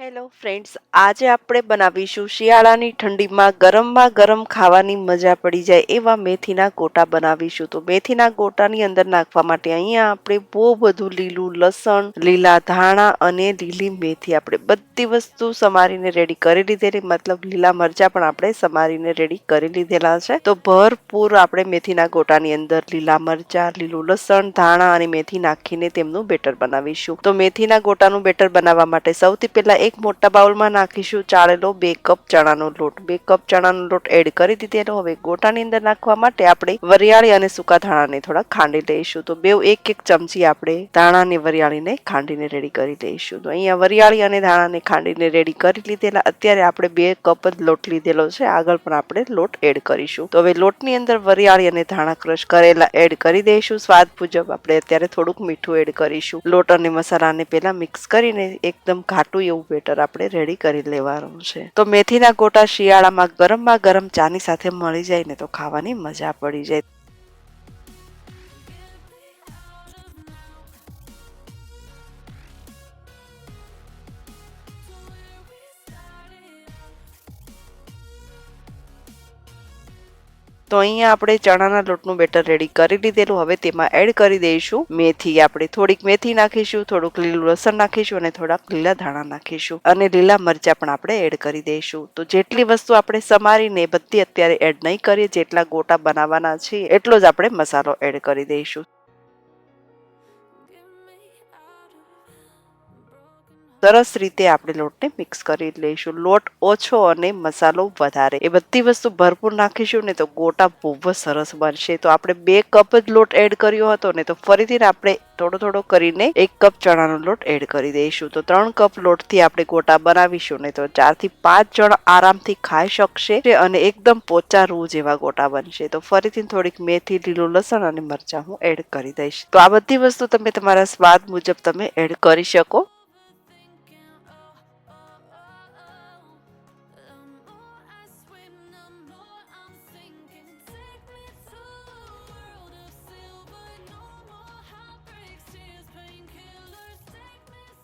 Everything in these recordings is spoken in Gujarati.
હેલો ફ્રેન્ડ્સ આજે આપણે બનાવીશું શિયાળાની ઠંડીમાં ગરમમાં ગરમ ખાવાની મજા પડી જાય એવા મેથીના ગોટા બનાવીશું. તો મેથીના ગોટાની અંદર નાખવા માટે અહીંયા આપણે બહુ બધું લીલું લસણ, લીલા ધાણા અને લીલી મેથી આપણે બધી વસ્તુ સમારીને રેડી કરી લીધેલી, મતલબ લીલા મરચા પણ આપણે સમારીને રેડી કરી લીધેલા છે. તો ભરપૂર આપણે મેથીના ગોટાની અંદર લીલા મરચા, લીલું લસણ, ધાણા અને મેથી નાખીને તેમનું બેટર બનાવીશું. તો મેથીના ગોટાનું બેટર બનાવવા માટે સૌથી પહેલા એક મોટા બાઉલમાં નાખીશું ચાળેલો બે કપ ચણાનો લોટ. બે કપ ચણાનો લોટ એડ કરી દીધેલો હવે ગોટાની અંદર નાખવા માટે આપણે વરિયાળી અને સૂકા ધાણાને થોડા ખાંડી લઈશું. તો બે એક એક ચમચી આપણે ધાણાને વરિયાળીને ખાંડીને રેડી કરી લઈશું તો અહીંયા વરિયાળી અને ધાણાને ખાંડીને રેડી કરી લીધેલા. અત્યારે આપણે બે કપ જ લોટ લીધેલો છે. આગળ પણ આપણે લોટ એડ કરીશું. તો હવે લોટની અંદર વરિયાળી અને ધાણા ક્રશ કરેલા એડ કરી દઈશું. સ્વાદ મુજબ આપણે અત્યારે થોડુંક મીઠું એડ કરીશું. લોટ અને મસાલાને પહેલા મિક્સ કરીને એકદમ ઘાટું એવું બેટર આપણે રેડી કરી લેવાનું છે. તો મેથીના ગોટા શિયાળામાં ગરમમાં ગરમ ચાની સાથે મળી જાય ને તો ખાવાની મજા પડી જાય. તો અહીંયા આપણે ચણાના લોટનું બેટર રેડી કરી લીધેલું. હવે તેમાં એડ કરી દઈશું મેથી. આપણે થોડીક મેથી નાખીશું, થોડુંક લીલું લસણ નાખીશું અને થોડાક લીલા ધાણા નાખીશું. અને લીલા મરચા પણ આપણે એડ કરી દઈશું. તો જેટલી વસ્તુ આપણે સમારીને બધી અત્યારે એડ નહીં કરીએ, જેટલા ગોટા બનાવવાના છે, એટલો જ આપણે મસાલો એડ કરી દઈશું. સરસ રીતે આપણે લોટને મિક્સ કરી લઈશું. લોટ ઓછો અને મસાલો વધારે. એ બધી વસ્તુ ભરપૂર નાખીશું ને તો ગોટા બહુ જ સરસ બનશે. તો આપણે બે કપ જ લોટ એડ કર્યો હતો ને તો ફરીથી આપણે થોડો થોડો કરીને એક કપ ચણાનો લોટ એડ કરી દઈશું. તો ત્રણ કપ લોટથી આપણે ગોટા બનાવીશું ને તો ચારથી પાંચ જણ આરામથી ખાઈ શકશે અને એકદમ પોચા રૂ જેવા ગોટા બનશે. તો ફરીથી થોડીક મેથી, લીલું લસણ અને મરચાં હું એડ કરી દઈશ. તો આ બધી વસ્તુ તમે તમારા સ્વાદ મુજબ તમે એડ કરી શકો.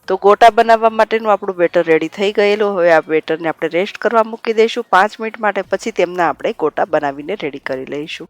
તો ગોટા બનાવવા માટેનું આપણું બેટર રેડી થઈ ગયેલું. હવે આ બેટરને આપણે રેસ્ટ કરવા મૂકી દઈશું. પાંચ મિનિટ માટે પછી તેમના આપણે ગોટા બનાવીને રેડી કરી લઈશું.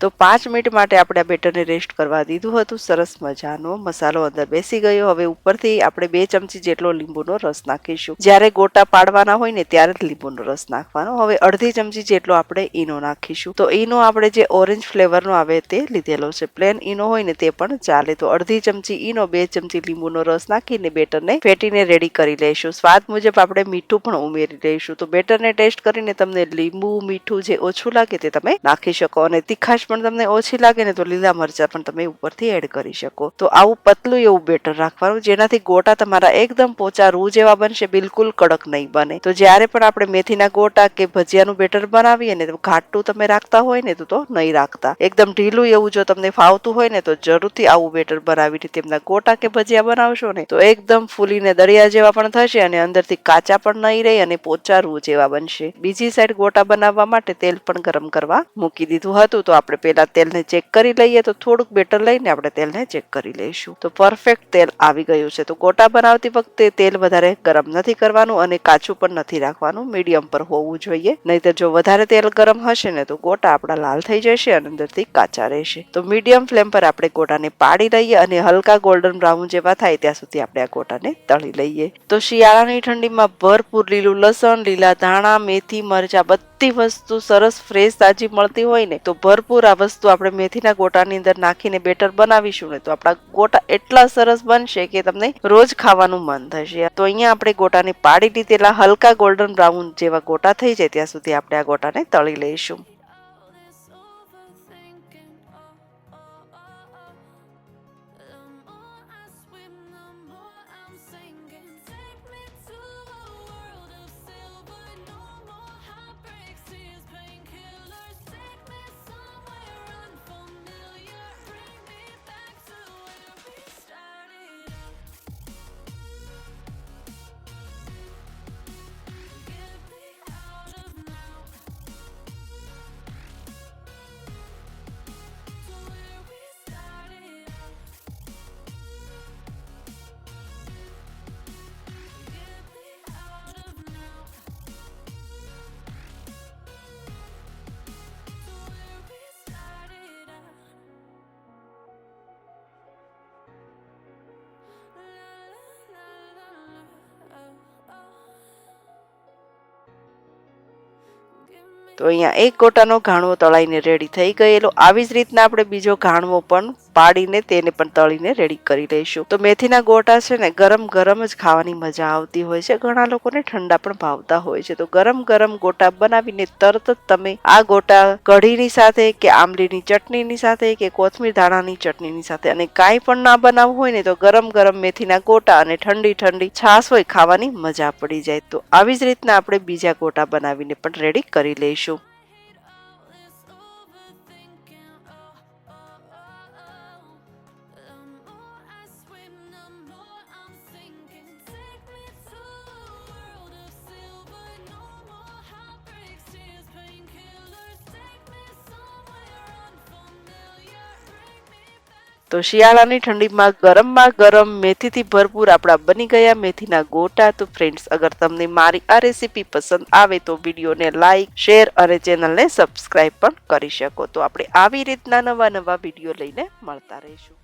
તો પાંચ મિનિટ માટે આપણે આ બેટરને રેસ્ટ કરવા દીધું હતું. સરસ મજાનો મસાલો અંદર બેસી ગયો. હવે ઉપરથી આપણે બે ચમચી જેટલો લીંબુનો રસ નાખીશું. જ્યારે ગોટા પાડવાના હોય ને ત્યારે જ લીંબુનો રસ નાખવાનો. હવે અડધી ચમચી જેટલો આપણે ઈનો નાખીશું. તો ઈનો આપણે જે ઓરેન્જ ફ્લેવરનો આવે તે લીધેલો છે. પ્લેન ઈનો હોય ને તે પણ ચાલે. તો અડધી ચમચી ઈનો, બે ચમચી લીંબુનો રસ નાખીને બેટરને ફેટીને રેડી કરી લઈશું. સ્વાદ મુજબ આપણે મીઠું પણ ઉમેરી લઈશું. તો બેટરને ટેસ્ટ કરીને તમને લીંબુ, મીઠું જે ઓછું લાગે તે તમે નાખી શકો. અને તીખાશ પણ તમને ઓછી લાગે ને તો લીલા મરચા પણ તમે ઉપરથી એડ કરી શકો. તો આવું પતલું એવું બેટર રાખવાનું, જેનાથી ગોટા તમારા એકદમ પોચા રૂ જેવા બનશે, બિલકુલ કડક નહીં બને. તો જ્યારે પણ આપણે મેથીના ગોટા કે ભજીયાનું બેટર બનાવીએ ને તો ઘાટું તમે રાખતા હોય ને તો તો નહીં રાખતા. એકદમ ઢીલું એવું જો તમને ફાવતું હોય ને તો જરૂરથી આવું બેટર બનાવીને તેમના ગોટા કે ભજીયા બનાવશો ને તો એકદમ ફૂલીને દરિયા જેવા પણ થશે અને અંદરથી કાચા પણ નહીં રહે અને પોચા રૂ જેવા બનશે. બીજી સાઈડ ગોટા બનાવવા માટે તેલ પણ ગરમ કરવા મૂકી દીધું હતું. તો આપણે આપણે પહેલાં તેલને ચેક કરી લઈએ તો થોડુંક બેટર લઈને આપણે તેલને ચેક કરી લઈશું. તો પરફેક્ટ તેલ આવી ગયું છે. તો ગોટા બનાવતી વખતે તેલ વધારે ગરમ નથી કરવાનું અને કાચું પણ નથી રાખવાનું. મીડિયમ પર હોવું જોઈએ. નહીતર જો વધારે તેલ ગરમ હશે ને તો ગોટા આપણા લાલ થઈ જશે અને અંદરથી કાચા રહેશે. તો મીડિયમ ફ્લેમ પર આપણે ગોટાને પાડી લઈએ અને હલકા ગોલ્ડન બ્રાઉન જેવા થાય ત્યાં સુધી આપણે આ ગોટાને તળી લઈએ. તો શિયાળાની ઠંડીમાં ભરપૂર લીલું લસણ, લીલા ધાણા, મેથી, મરચા બધી વસ્તુ સરસ ફ્રેશ તાજી મળતી હોય ને, તો ભરપૂર આ વસ્તુ આપણે મેથીના ગોટાની અંદર નાખીને બેટર બનાવીશું ને, તો આપણા ગોટા એટલા સરસ બનશે કે તમને રોજ ખાવાનું મન થશે. તો અહીંયા આપણે ગોટાને પાડી લીધેલા હલકા ગોલ્ડન બ્રાઉન જેવા ગોટા થઈ જાય, ત્યાં સુધી આપણે આ ગોટાને તળી લઈશું. તો અહીંયા એક ગોટાનો ઘાણવો તળાઈને રેડી થઈ ગયેલો. આવી જ રીતના આપણે બીજો ઘાણવો પણ પાડીને તેને પણ તળીને રેડી કરી લઈશું. તો મેથીના ગોટા છે ને ગરમ ગરમ જ ખાવાની મજા આવતી હોય છે. ઘણા લોકોને ઠંડા પણ ભાવતા હોય છે. તો ગરમ ગરમ ગોટા બનાવીને તરત જ તમે આ ગોટા કઢીની સાથે કે આંબલીની ચટણીની સાથે કે કોથમીર ધાણાની ચટણીની સાથે અને કાંઈ પણ ના બનાવવું હોય ને તો ગરમ ગરમ મેથીના ગોટા અને ઠંડી ઠંડી છાશ હોય ખાવાની મજા પડી જાય. તો આવી જ રીતના આપણે બીજા ગોટા બનાવીને પણ રેડી કરી લઈશું. તો શિયાળાની ઠંડીમાં ગરમમાં ગરમ મેથીથી ભરપૂર આપણા બની ગયા મેથીના ગોટા. તો ફ્રેન્ડ્સ અગર તમને મારી આ રેસીપી પસંદ આવે તો વિડીયોને લાઈક શેર અને ચેનલને સબસ્ક્રાઈબ પણ કરી શકો. તો આપણે આવી રીતના નવા નવા વીડિયો લઈને મળતા રહીશું.